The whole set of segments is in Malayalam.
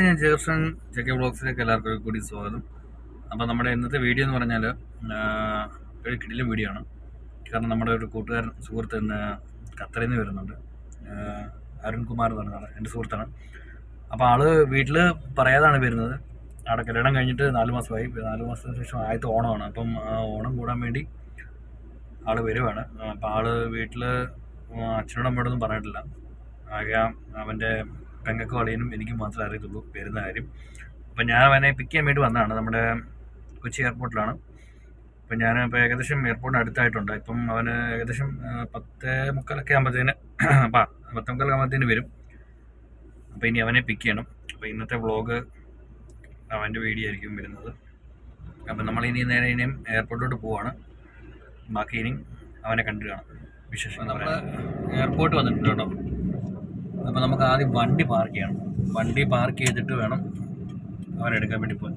ഞാൻ ജേർസൺ ജെ ബ്ലോഗ്സിലേക്ക് എല്ലാവർക്കും കൂടി സ്വാഗതം. അപ്പോൾ നമ്മുടെ ഇന്നത്തെ വീഡിയോ എന്ന് പറഞ്ഞാൽ ഒരു കിടിലും വീഡിയോ ആണ്. കാരണം നമ്മുടെ ഒരു കൂട്ടുകാരൻ സുഹൃത്ത് ഇന്ന് ഖത്തറിൽ നിന്ന് വരുന്നുണ്ട്. അരുൺകുമാർ എന്ന് പറഞ്ഞ എന്റെ സുഹൃത്താണ്. അപ്പോൾ ആൾ വീട്ടിൽ പറയാതാണ് വരുന്നത്. അവിടെ കല്യാണം കഴിഞ്ഞിട്ട് നാല് മാസമായി. നാല് മാസത്തിന് ശേഷം ആദ്യത്തെ ഓണമാണ്. അപ്പം ഓണം കൂടാൻ വേണ്ടി ആൾ വരുവാണ്. അപ്പോൾ ആൾ വീട്ടിൽ അച്ഛനോടും പറഞ്ഞിട്ടില്ല. ആകെ അവന്റെ പെങ്ങൾക്ക് എനിക്ക് മാത്രമേ അറിയത്തുള്ളൂ വരുന്ന കാര്യം. അപ്പം ഞാൻ അവനെ പിക്ക് ചെയ്യാൻ വേണ്ടി വന്നതാണ് നമ്മുടെ കൊച്ചി എയർപോർട്ടിലാണ് അപ്പം ഞാൻ ഇപ്പോൾ ഏകദേശം എയർപോർട്ടിന് അടുത്തായിട്ടുണ്ട്. ഇപ്പം അവന് ഏകദേശം പത്ത് മുക്കാലൊക്കെ ആകുമ്പോഴത്തേന് അപ്പം പത്ത് മുക്കാലൊക്കെ ആകുമ്പോഴത്തേന് വരും. അപ്പോൾ ഇനി അവനെ പിക്ക് ചെയ്യണം. അപ്പോൾ ഇന്നത്തെ വ്ളോഗ് അവന്റെ വീഡിയോ ആയിരിക്കും വരുന്നത്. അപ്പം നമ്മൾ ഇനി നേരെ ഇനിയും എയർപോർട്ടിലോട്ട് പോവാണ്. ബാക്കി ഇനിയും അവനെ കണ്ടു കാണാം. വിശേഷം നമ്മൾ എയർപോർട്ട് വന്നിട്ടുണ്ട് കേട്ടോ. അപ്പോൾ നമുക്ക് ആദ്യം വണ്ടി പാർക്ക് ചെയ്യണം. വണ്ടി പാർക്ക് ചെയ്തിട്ട് വേണം അവരെടുക്കാൻ വേണ്ടി പോകാൻ.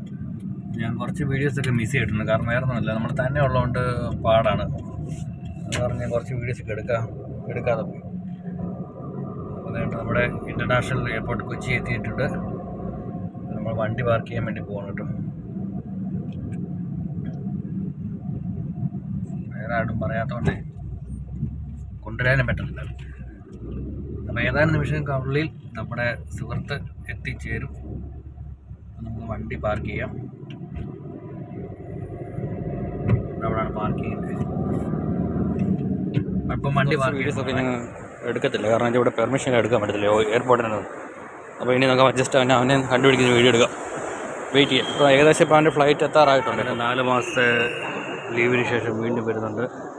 ഞാൻ കുറച്ച് വീഡിയോസൊക്കെ മിസ് ചെയ്തിട്ടുണ്ട്. കാരണം വേറെ നമ്മൾ തന്നെ ഉള്ളതുകൊണ്ട് പാടാണ്. അത് പറഞ്ഞ് കുറച്ച് വീഡിയോസൊക്കെ എടുക്കാം എടുക്കാതെ പോയി. അതുകൊണ്ട് നമ്മുടെ ഇന്റർനാഷണൽ എയർപോർട്ട് കൊച്ചി എത്തിയിട്ടുണ്ട്. നമ്മൾ വണ്ടി പാർക്ക് ചെയ്യാൻ വേണ്ടി പോകണം കേട്ടോ. വേറെ ആരും പറയാത്തതുകൊണ്ടേ കൊണ്ടുവരാനും പറ്റുന്നില്ല അപ്പോൾ ഏതാനും നിമിഷങ്ങൾക്കുള്ളിൽ നമ്മുടെ സുഹൃത്ത് എത്തിച്ചേരും. നമുക്ക് വണ്ടി പാർക്ക് ചെയ്യാം. അവിടെയാണ് പാർക്ക് ചെയ്യുന്നത്. അപ്പം വണ്ടി പാർക്ക് എടുക്കത്തില്ല. കാരണം ഇവിടെ പെർമിഷൻ എടുക്കാൻ പറ്റത്തില്ല. എയർപോർട്ടിന് അപ്പോൾ ഇനി നമുക്ക് അഡ്ജസ്റ്റ് അവനെ അവനെ കണ്ടുപിടിക്കുന്ന വീഡിയോ എടുക്കാം. വെയിറ്റ് ചെയ്യാം. ഇപ്പോൾ ഏകദേശം ഇപ്പോൾ അവന്റെ ഫ്ലൈറ്റ് എത്താറായിട്ടുണ്ട്. നാല് മാസത്തെ ലീവിന് ശേഷം വീണ്ടും വരുന്നുണ്ട്.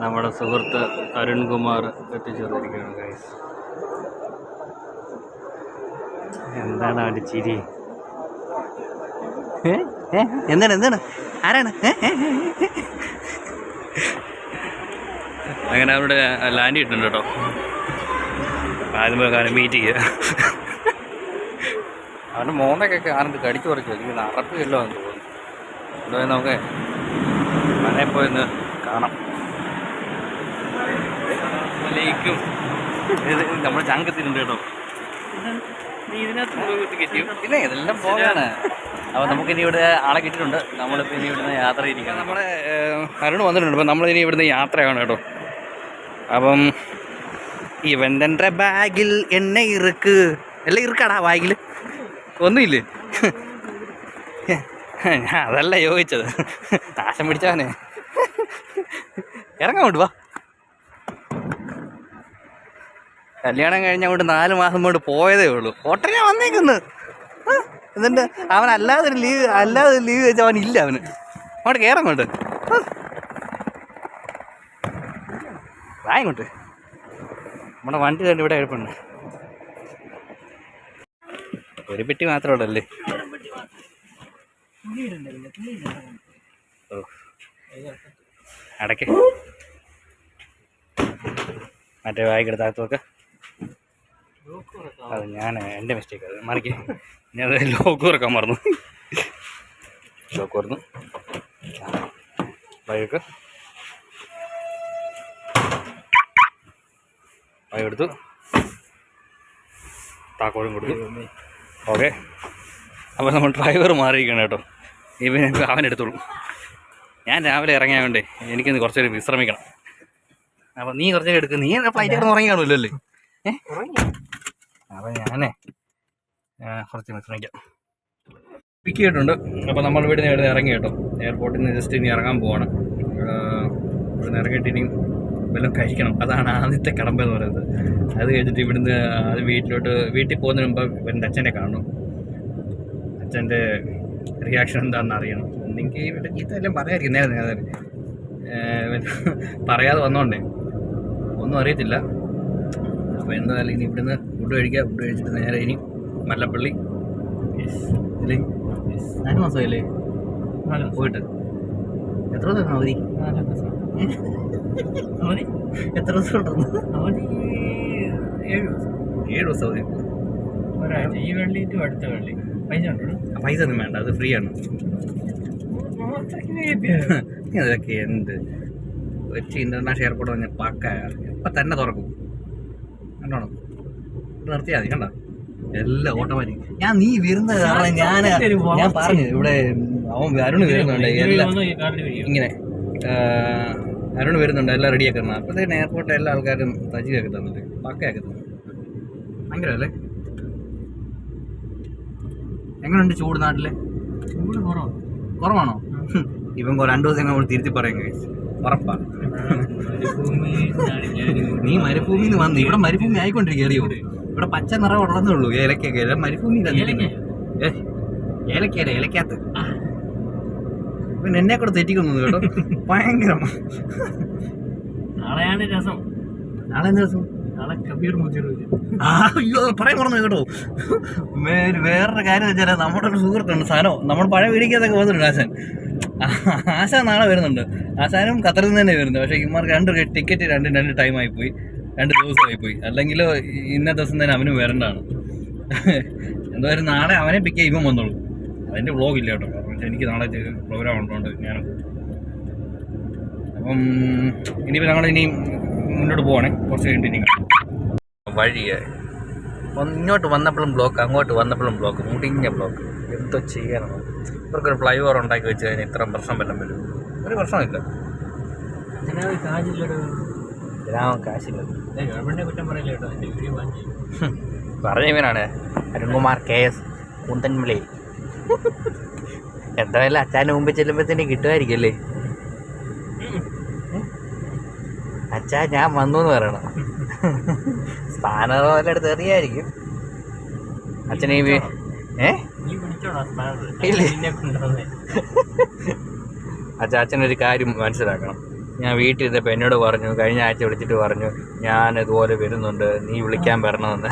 നമ്മുടെ സുഹൃത്ത് അരുൺകുമാർ എത്തിച്ചേർന്നിരിക്കുകയാണ് ഗൈസ് എന്താണ് അവന്റെ ചിരി? എന്താണ് എന്താണ്? ആരാണ്? അങ്ങനെ അവിടെ ലാൻഡ് ചെയ്തിട്ടുണ്ട് കേട്ടോ. ആദ്യം കാര്യം മീറ്റ് ചെയ്യുക. അവന്റെ മോന്തക്കൊക്കെ ആരണ്ട് കടിച്ചു പറിച്ചു എനിക്ക് അറപ്പില്ലോ എന്ന് തോന്നുന്നു. അതുപോലെ നമുക്ക് മനയിൽ പോയിന്ന് കാണാം. ലേക്കും ഇത് നമ്മുടെ ചാങ്കത്തിലുണ്ട് കേട്ടോ. പിന്നെ ഇതെല്ലാം പോകാണ് അപ്പോൾ നമുക്കിനി ഇവിടെ ആളെ കിട്ടിയിട്ടുണ്ട്. നമ്മളിപ്പോ ഇനി ഇവിടുന്ന് യാത്ര ഇരിക്കണം നമ്മുടെ അരുൺ വന്നിട്ടുണ്ട്. അപ്പൊ നമ്മളിനി ഇവിടുന്ന് യാത്രയാണ് കേട്ടോ. അപ്പം ഇവന്റെ ബാഗിൽ എണ്ണ ഇറുക്ക്. എല്ലാം ഇറുക്കാടാ ബാഗിൽ ഒന്നുമില്ലേ? ഞാൻ അതല്ല ചോദിച്ചത് നാശം പിടിച്ചവനെ. ഇറങ്ങാൻ വാ. കല്യാണം കഴിഞ്ഞ അങ്ങോട്ട് നാല് മാസം കൊണ്ട് പോയതേ ഉള്ളൂ. ഹോട്ടലിൽ വന്നേക്കുന്നു. ആ, എന്നിട്ട് അവൻ അല്ലാതെ ഒരു ലീവ് അല്ലാതെ ഒരു ലീവ് വെച്ചാൽ അവൻ ഇല്ല അവന്. അങ്ങോട്ട് കയറാൻ കൊണ്ട് വാങ്ങോട്ട് നമ്മുടെ വണ്ടി കണ്ട് ഇവിടെ എഴുപ്പുണ്ട്. ഒരു പെട്ടി മാത്രമേ ഉള്ളല്ലേ? അടയ്ക്ക്. മറ്റേ വായിക്കെടുത്താകത്ത് നോക്ക അത് ഞാൻ എന്റെ മിസ്റ്റേക്ക് അത് മറിക്ക്. ഞാൻ ലോക്ക് തുറക്കാൻ മറന്നു. ലോക്ക് തുറന്നു. വഴിക്ക് വഴി എടുത്തു. താക്കോലും കൊടുത്തു. ഓക്കെ അപ്പോൾ നമ്മൾ ഡ്രൈവർ മാറിയിരിക്കണം കേട്ടോ. ഇവൻ അവൻ എടുത്തോളൂ. ഞാൻ രാവിലെ ഇറങ്ങിയാൽ വേണ്ടേ എനിക്കിന്ന് കുറച്ചൊരു വിശ്രമിക്കണം. അപ്പോൾ നീ കുറച്ചൊക്കെ എടുക്ക്. നീ ഫ്ലൈറ്റ് ഉറങ്ങി കാണുമല്ലോ അല്ലേ? അപ്പം ഞാനേ കുറച്ച് വിശ്രമിക്കാം. പിക്ക് ചെയ്തിട്ടുണ്ട് അപ്പോൾ നമ്മൾ ഇവിടുന്ന് ഇവിടെ ഇറങ്ങി കേട്ടോ. എയർപോർട്ടിൽ നിന്ന് ജസ്റ്റ് ഇനി ഇറങ്ങാൻ പോവാണ്. ഇവിടെ നിന്ന് ഇറങ്ങിയിട്ട് ഇനിയും വല്ലതും കഴിക്കണം. അതാണ് ആദ്യത്തെ കടമ്പ എന്ന് പറയുന്നത്. അത് കഴിഞ്ഞിട്ട് ഇവിടുന്ന് അത് വീട്ടിലോട്ട് വീട്ടിൽ പോകുന്നതിന് മുമ്പ് എന്റെ അച്ഛനെ കാണണം. അച്ഛന്റെ റിയാക്ഷൻ എന്താണെന്ന് അറിയണം. എനിക്ക് ഇവിടെ ഇതെല്ലാം എല്ലാം പറയാതിരിക്കും. നേരെ നേരെ. പറയാതെ വന്നോണ്ടേ. ഒന്നും അറിയത്തില്ല. അപ്പോൾ എന്തായാലും ഇനി ഇവിടുന്ന് ഫുഡ് കഴിക്കുക ഫുഡ് കഴിച്ചിട്ട് നേരെ ഇനി മല്ലപ്പള്ളി. ഇല്ലേ നാല് മാസമല്ലേ പോയിട്ട്. എത്ര ദിവസം അവധി? അവധി? എത്ര ദിവസം ഉണ്ടെന്ന്? അവധി ഏഴ് ദിവസം. ഏഴ് ദിവസം അവധി. ഒരാഴ്ച. ഈ വെള്ളി ടു അടുത്ത വെള്ളി. പൈസ ഉണ്ടോ പൈസ ഒന്നും വേണ്ട. അത് ഫ്രീ ആണ്. അതൊക്കെ എന്ത്? കൊച്ചി ഇന്റർനാഷണൽ എയർപോർട്ട് പറഞ്ഞ പാക്കായ ഇപ്പം തന്നെ തുറക്കും. കണ്ടോണം നിർത്തിയാൽ മതി കണ്ടോ? എല്ലാം ഓട്ടോമാറ്റിക്. ഞാൻ നീ വരുന്ന കാരണം ഞാൻ ഞാൻ പറഞ്ഞു ഇവിടെ അവൻ അരുണ് വരുന്നുണ്ട് എല്ലാം ഇങ്ങനെ അരുൺ വരുന്നുണ്ട് എല്ലാം റെഡിയാക്കണം അപ്പോഴത്തേന് എയർപോർട്ടിൽ എല്ലാ ആൾക്കാരും തജിയൊക്കെ തന്നിട്ട് പക്കയൊക്കെ തന്നു. ഭയങ്കര അല്ലേ എങ്ങനെയുണ്ട് ചൂട് നാട്ടിൽ? ചൂട് കുറവാണ് കുറവാണോ? ഇപ്പം ഇവൻ രണ്ടു ദിവസം നമ്മൾ തിരുത്തി പറയും guys. ഉറപ്പാ നീ മരുഭൂമി വന്ന് ഇവിടെ മരുഭൂമി ആയിക്കൊണ്ടിരിക്കും ഇവിടെ പച്ച നിറം ഉള്ളതേ ഉള്ളൂ ഏലക്കൊക്കെ എല്ലാം മരുഭൂമി ഏലക്കയല്ല ഏലക്കകത്ത് പിന്നെ എന്നെ കൂടെ തെറ്റിക്കുന്നു കേട്ടോ. ഭയങ്കര. നാളെയാണ് രസം. നാളെ രസം? അയ്യോ പറയാൻ പറഞ്ഞു കേട്ടോ. വേറൊരു കാര്യം വെച്ചാൽ നമ്മുടെ ഒരു സുഹൃത്തുണ്ട് സാധനം നമ്മൾ പഴയ വീടിക്കകത്തൊക്കെ പോകുന്നുണ്ട് ആശാൻ ആ, ആശാൻ നാളെ വരുന്നുണ്ട്. ആശാനും ഖത്തറിൽ നിന്ന് തന്നെ വരുന്നത് പക്ഷേ ഇമാർക്ക് രണ്ട് ടിക്കറ്റ് രണ്ടും രണ്ട് ടൈം ആയിപ്പോയി രണ്ട് ദിവസമായി പോയി. അല്ലെങ്കിൽ ഇന്ന ദിവസം തന്നെ അവനും വരേണ്ടതാണ് എന്തായാലും നാളെ അവനെ പിക്ക് ചെയ്യുമ്പോൾ വന്നോളൂ. അതിന്റെ വ്ളോഗ് ഇല്ല കേട്ടോ. കാരണം എനിക്ക് നാളെ പ്രോഗ്രാം ഉണ്ടോണ്ട് ഞാൻ അപ്പം ഇനിയിപ്പോൾ ഞങ്ങൾ ഇനി മുന്നോട്ട് പോകണേ കുറച്ച് കഴിഞ്ഞിട്ട് ഇനി വഴിയെ ഒന്ന് ഇങ്ങോട്ട് വന്നപ്പോഴും ബ്ലോക്ക് അങ്ങോട്ട് വന്നപ്പോഴും ബ്ലോക്ക് മുടിഞ്ഞ ബ്ലോക്ക് എന്തോ ചെയ്യണം. ഇവർക്കൊരു ഫ്ലൈ ഓവർ ഉണ്ടാക്കി വെച്ച് കഴിഞ്ഞാൽ ഇത്രയും പ്രശ്നം വല്ലതും വരും. ഒരു പ്രശ്നമില്ല ഗ്രാമം കാശില്ല. പറഞ്ഞവനാണ് അരുൺകുമാർ കെ എസ് കുന്തൻമലയിൽ എന്തായാലും അച്ഛന്റെ മുമ്പ് ചെല്ലുമ്പോഴത്തേന് കിട്ടുമായിരിക്കും അല്ലേ അച്ഛാ ഞാൻ വന്നു എന്ന് പറയണം. സ്ഥാനം അടുത്ത് എറിയായിരിക്കും. അച്ഛനെ അച്ഛനൊരു കാര്യം മനസ്സിലാക്കണം. ഞാൻ വീട്ടിൽ ഇരുന്നപ്പോൾ എന്നോട് പറഞ്ഞു കഴിഞ്ഞ ആഴ്ച വിളിച്ചിട്ട് പറഞ്ഞു ഞാൻ ഇതുപോലെ വരുന്നുണ്ട് നീ വിളിക്കാൻ വരണമെന്ന്.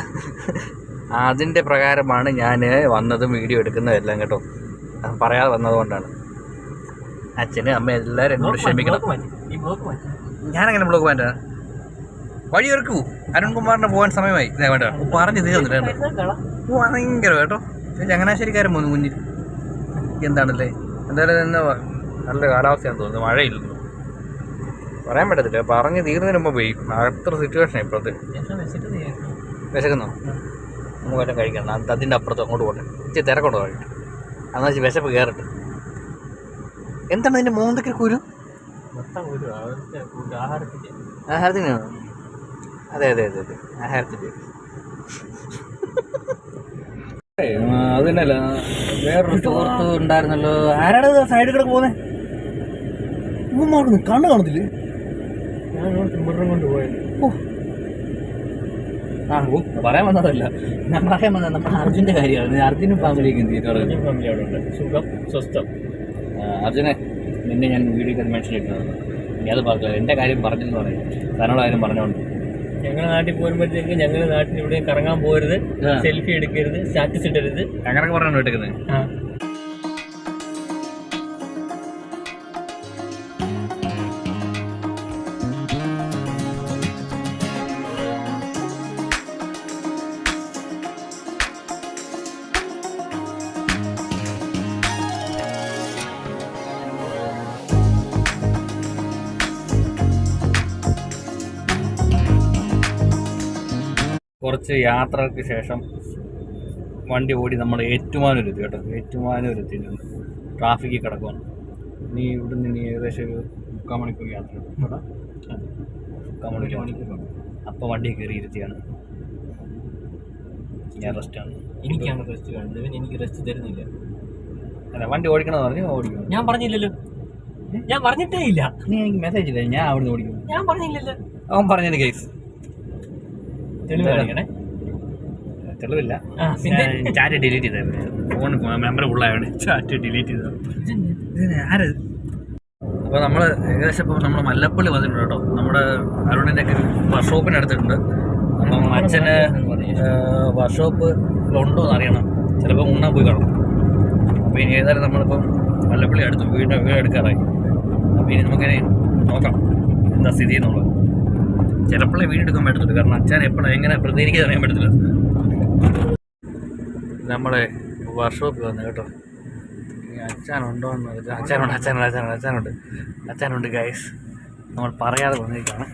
അതിന്റെ പ്രകാരമാണ് ഞാൻ വന്നതും വീഡിയോ എടുക്കുന്നതും എല്ലാം കേട്ടോ. പറയാതെ വന്നതുകൊണ്ടാണ്. അച്ഛനും അമ്മ എല്ലാവരും എന്നോട് ക്ഷമിക്കണം. ഞാനങ്ങനെ ബ്ലോക്ക് മാറ്റി? വേണ്ട വഴി ഒരുക്കൂ അരുൺകുമാറിന് പോകാൻ സമയമായി. വേണ്ട പറഞ്ഞു തീർന്നിട്ടുണ്ട്. ഭയങ്കര കേട്ടോ. ചങ്ങനാശ്ശേരിക്കാരൻ പോകുന്നു കുഞ്ഞിൽ എന്താണല്ലേ? എന്തായാലും എന്നാ നല്ല കാലാവസ്ഥയാണെന്ന് തോന്നുന്നു. മഴയില്ലെന്ന് പറയാൻ പറ്റത്തില്ല. പറഞ്ഞ് തീർന്നതിന് മുമ്പ് പോയി അത്ര സിറ്റുവേഷൻ ഇപ്പോഴത്തെ. വിശക്കുന്നോ നമുക്ക് വല്ലതും കഴിക്കണം അത് അതിന്റെ അപ്പുറത്ത് അങ്ങോട്ട് പോട്ടെ. ഇച്ചിരി തിരക്കോട്ട് പോയിട്ട് അന്ന് വെച്ച് വിശപ്പ് കയറട്ടെ എന്താണ് അതിന്റെ മൂന്നൊക്കെ കുരു? ആഹാരത്തിനാണോ? അതെ അതെ അതെ അതെ. ആഹാരത്തിന്റെ. അത് തന്നെയല്ല വേറൊരു സുഹൃത്ത് ഉണ്ടായിരുന്നല്ലോ. ആരാണ് സൈഡിൽ കൂടെ പോകുന്നത് ഇവന്മാർക്ക് കണ്ണ് കാണത്തില്ലേ? ഞാൻ മുറും കൊണ്ട് പോയത് ആ ഓ പറയാൻ വന്നതല്ല. ഞാൻ പറയാൻ വന്നത് നമ്മുടെ അർജുന്റെ കാര്യമാണ്. അർജുനും ഫാമിലിയൊക്കെ എന്ത് ചെയ്തു? കുഞ്ഞും ഫാമിലി അവിടെ ഉണ്ട്. സുഖം സ്വസ്ഥം. അർജുനെ നിന്നെ ഞാൻ വീഡിയോ മെൻഷൻ ഇട്ടതാണ് നീ അത് പറഞ്ഞു എന്റെ കാര്യം പറഞ്ഞെന്ന് പറയും. തന്നോട് കാര്യം പറഞ്ഞോണ്ട് ഞങ്ങളുടെ നാട്ടിൽ പോരുമ്പോഴത്തേക്ക് ഞങ്ങളുടെ നാട്ടിൽ ഇവിടെ കറങ്ങാൻ പോരുത് സെൽഫി എടുക്കരുത് സ്റ്റാറ്റസ് ഇടരുത്. ഞങ്ങളൊക്കെ പറഞ്ഞു എടുക്കുന്നത് ആ. കുറച്ച് യാത്രകൾക്ക് ശേഷം വണ്ടി ഓടി നമ്മൾ ഏറ്റുമാനൂരെത്തി കേട്ടോ. ഏറ്റുമാനൂരെത്തിയിട്ടുണ്ട്. ട്രാഫിക്കിൽ കിടക്കുവാണ്. നീ ഇവിടുന്ന് ഇനി ഏകദേശം ഒരു മുക്കാൽ മണിക്കൂർ യാത്ര? മുക്കാൽ മണിക്കൂർ മണിക്കൂർ അപ്പോൾ വണ്ടി കയറി ഇരുത്തിയാണ്. ഞാൻ റെസ്റ്റാണ് എനിക്കാണ് റെസ്റ്റ് കാണുന്നത് ഇവൻ എനിക്ക് റെസ്റ്റ് തരുന്നില്ല. അല്ല വണ്ടി ഓടിക്കണമെന്ന് പറഞ്ഞു ഓടിക്കും ഞാൻ പറഞ്ഞില്ലല്ലോ. ഞാൻ പറഞ്ഞിട്ടേ ഇല്ല. നീ എനിക്ക് മെസ്സേജ് ഇല്ല. ഞാൻ അവിടുന്ന് ഓടിക്കും ഞാൻ പറഞ്ഞില്ലല്ലോ. അവൻ പറഞ്ഞത് കേസ് തെളിവില്ല? ചാറ്റ് ഡിലീറ്റ് ചെയ്ത. ഫോൺ മെമ്പർ ഉള്ളതാണ് ചാറ്റ് ഡിലീറ്റ് ചെയ്ത ആര് അപ്പോൾ നമ്മൾ ഏകദേശം ഇപ്പോൾ നമ്മൾ മല്ലപ്പള്ളി വന്നിട്ടുണ്ട് കേട്ടോ. നമ്മുടെ അരുണിന്റെ ഒക്കെ വർക്ക്ഷോപ്പിന് അടുത്തിട്ടുണ്ട്. അപ്പം അച്ഛന് വർക്ക്ഷോപ്പ് ഉണ്ടോ എന്ന് അറിയണം. ചിലപ്പോൾ ഉണ്ണാൻ പോയി കാണും. അപ്പോൾ ഇനി ഏതായാലും നമ്മളിപ്പം മല്ലപ്പള്ളി അടുത്ത് വീട് വീട് എടുക്കാറായി. അപ്പോൾ ഇനി നമുക്കിനി നോക്കാം എന്താ സ്ഥിതി എന്നുള്ളത്. ചിലപ്പോഴേ വീടെടുക്കാൻ പറ്റത്തുള്ളൂ. കാരണം അച്ഛൻ എപ്പോഴാണ് എങ്ങനെ പ്രതികരിക്കാൻ അറിയാൻ പറ്റത്തില്ല. നമ്മുടെ വർക്ക്ഷോപ്പിൽ വന്നു കേട്ടോ. അച്ഛനുണ്ടോ എന്ന് അച്ഛനുണ്ട് അച്ഛനുണ്ട് അച്ഛനുണ്ട് അച്ഛനുണ്ട്. അച്ഛനുണ്ട് ഗൈസ് നമ്മൾ പറയാതെ വന്നിരിക്കുകയാണ്.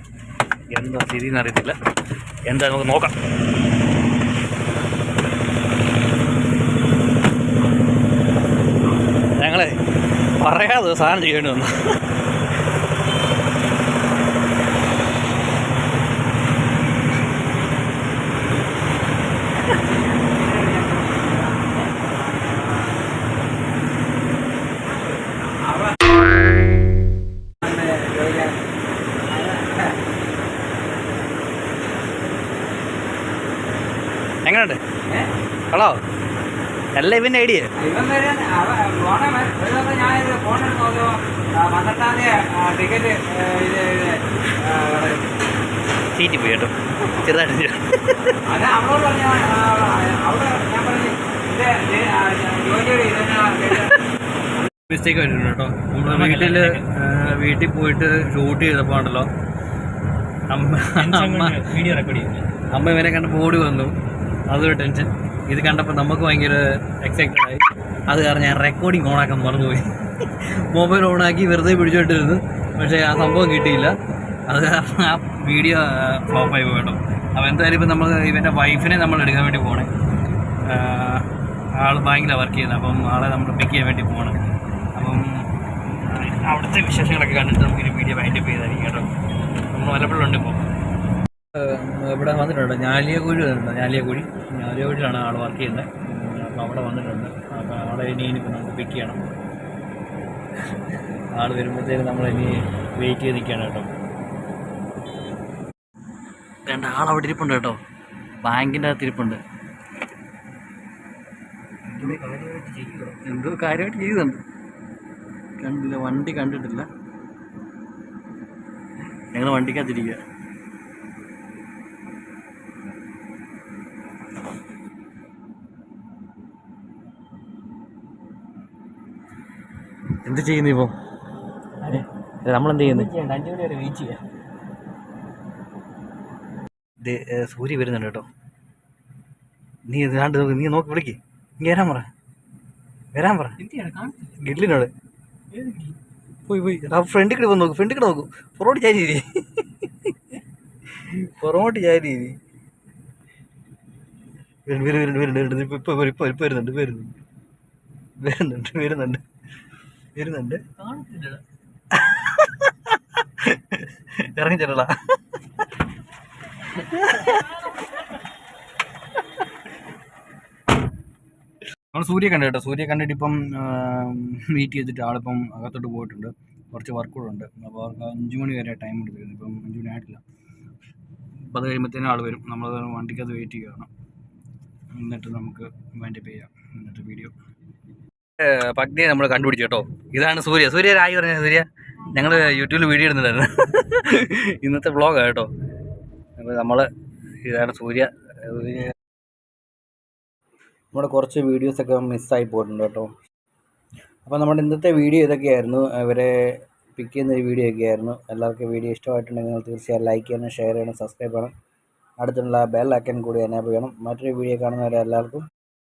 എന്തോ സ്ഥിതി എന്നറിയത്തില്ല എന്താ നമുക്ക് നോക്കാം. ഞങ്ങളെ പറയാതെ സാധനം ചെയ്യേണ്ടി വന്നു. ഞാൻ അല്ല ഇത് ഐഡിയ സീറ്റ് പോയി കേട്ടോ. ചെറുതായിട്ട് മിസ്റ്റേക്ക് വരുന്നുണ്ട് കേട്ടോ. വീട്ടിൽ വീട്ടിൽ പോയിട്ട് ഷൂട്ട് ചെയ്തപ്പോൾ ഉണ്ടല്ലോ. അമ്മ അമ്മ വീഡിയോ റെക്കോർഡ് ചെയ്തു. അമ്മ ഇവനെ കണ്ടപ്പോൾ ഓടി വന്നു. അതൊരു ടെൻഷൻ ഇത് കണ്ടപ്പോൾ നമുക്ക് ഭയങ്കര എക്സൈറ്റഡ് ആയി. അത് കാരണം ഞാൻ റെക്കോർഡിങ് ഓണാക്കാൻ മറന്നുപോയി. മൊബൈൽ ഓണാക്കി വെറുതെ പിടിച്ചോണ്ടിരുന്നു. പക്ഷേ ആ സംഭവം കിട്ടിയില്ല. അത് കാരണം ആ വീഡിയോ ഫ്ലോപ്പായി പോകട്ടോ കേട്ടോ. അപ്പോൾ എന്തായാലും ഇപ്പം നമ്മൾ ഇവന്റെ വൈഫിനെ നമ്മൾ എടുക്കാൻ വേണ്ടി പോകണേ ആൾ ബാങ്കിലാണ് വർക്ക് ചെയ്യുന്നത് അപ്പം ആളെ നമ്മൾ പിക്ക് ചെയ്യാൻ വേണ്ടി പോകണം അപ്പം അവിടുത്തെ വിശേഷങ്ങളൊക്കെ കണ്ടിട്ട് നമുക്കൊരു വീഡിയോ വൈൻഡപ്പ് ചെയ്തായിരിക്കും കേട്ടോ. നമ്മൾ വല്ലപ്പോഴുണ്ട് ഇപ്പോൾ ഇവിടെ വന്നിട്ടുണ്ട്. ഞാലിയകുഴി വന്നിട്ടുണ്ട് ഞാലിയകുഴി ഞാലിയകുഴിയിലാണ് ആൾ വർക്ക് ചെയ്യുന്നത്. അപ്പോൾ അവിടെ വന്നിട്ടുണ്ട്. അപ്പോൾ ആളെ ഇനി ഇനിയിപ്പോൾ നമുക്ക് പിക്ക് ചെയ്യണം. ആൾ വരുമ്പോഴത്തേക്ക് നമ്മൾ ഇനി വെയിറ്റ് ചെയ്ത് നിൽക്കുകയാണ് കേട്ടോ. രണ്ട് ആൾ അവിടെ ഇരിപ്പുണ്ട് കേട്ടോ. ബാങ്കിന്റെ അകത്ത് ഇരിപ്പുണ്ട്. എന്തോ കാര്യമായിട്ട് ചെയ്യുന്നുണ്ട് കണ്ടില്ല വണ്ടി കണ്ടിട്ടില്ല. ഞങ്ങൾ വണ്ടിക്കകത്തിരിക്കുക എന്ത് ചെയ്യുന്നു ഇപ്പോൾ നമ്മളെന്ത് ചെയ്യുന്നു? സൂര്യ വരുന്നുണ്ട് കേട്ടോ. നീ ഇത് കണ്ട് നോക്ക്. നീ നോക്കി വിളിക്ക് നീ വരാൻ പറ. വരാൻ പറ. ഗില്ലിനോട് പോയി പോയി. ആ ഫ്രണ്ടിൽ കിടന്ന് ഫ്രണ്ട് ഫ്രണ്ടിൽ കിടന്ന് നോക്കൂ. പുറകോട്ട് ചാരി പുറകോട്ട് ചാരി വരുന്നുണ്ട് വരുന്നുണ്ട് ഇപ്പൊ ഇപ്പൊ വരുന്നുണ്ട് വരുന്നുണ്ട്. വരുന്നുണ്ട് വരുന്നുണ്ട്. വരുന്നുണ്ട്. ഇറങ്ങി ചെല്ലടാ നമ്മൾ സൂര്യ കണ്ടു കേട്ടോ. സൂര്യ കണ്ടിട്ട് ഇപ്പം മീറ്റ് ചെയ്തിട്ട് ആളിപ്പം അകത്തോട്ട് പോയിട്ടുണ്ട്. കുറച്ച് വർക്കുകളുണ്ട് അപ്പോൾ അവർക്ക് അഞ്ച് മണി വരെ ടൈം എടുത്തിരുന്നു ഇപ്പം അഞ്ചു മണി ആയിട്ടില്ല. അപ്പോൾ അത് കഴിയുമ്പോഴത്തേനും ആൾ വരും. നമ്മൾ വണ്ടിക്കകത്ത് വെയിറ്റ് ചെയ്യണം എന്നിട്ട് നമുക്ക് വൈൻഡപ്പ് ചെയ്യാം. എന്നിട്ട് വീഡിയോ പഗ്നിയെ നമ്മൾ കണ്ടുപിടിച്ചു കേട്ടോ. ഇതാണ് സൂര്യ. സൂര്യ രായി പറഞ്ഞ സൂര്യ? ഞങ്ങൾ യൂട്യൂബിൽ വീഡിയോ ഇടുന്നുണ്ടായിരുന്നു. ഇന്നത്തെ വ്ളോഗാണ് കേട്ടോ. അപ്പോൾ നമ്മൾ ഇതാണ് സൂര്യ. നമ്മുടെ കുറച്ച് വീഡിയോസൊക്കെ മിസ്സായി പോയിട്ടുണ്ട് കേട്ടോ. അപ്പോൾ നമ്മുടെ ഇന്നത്തെ വീഡിയോ ഇതൊക്കെയായിരുന്നു. ഇവരെ പിക്ക് ചെയ്യുന്ന ഒരു വീഡിയോ ഒക്കെയായിരുന്നു. എല്ലാവർക്കും വീഡിയോ ഇഷ്ടമായിട്ടുണ്ടെങ്കിൽ നിങ്ങൾ തീർച്ചയായും ലൈക്ക് ചെയ്യണം ഷെയർ ചെയ്യണം സബ്സ്ക്രൈബ് ചെയ്യണം. അടുത്തുള്ള ബെൽ ഐക്കൺ കൂടി എനേബിൾ ചെയ്യണം. മറ്റൊരു വീഡിയോ കാണുന്നവരെ എല്ലാവർക്കും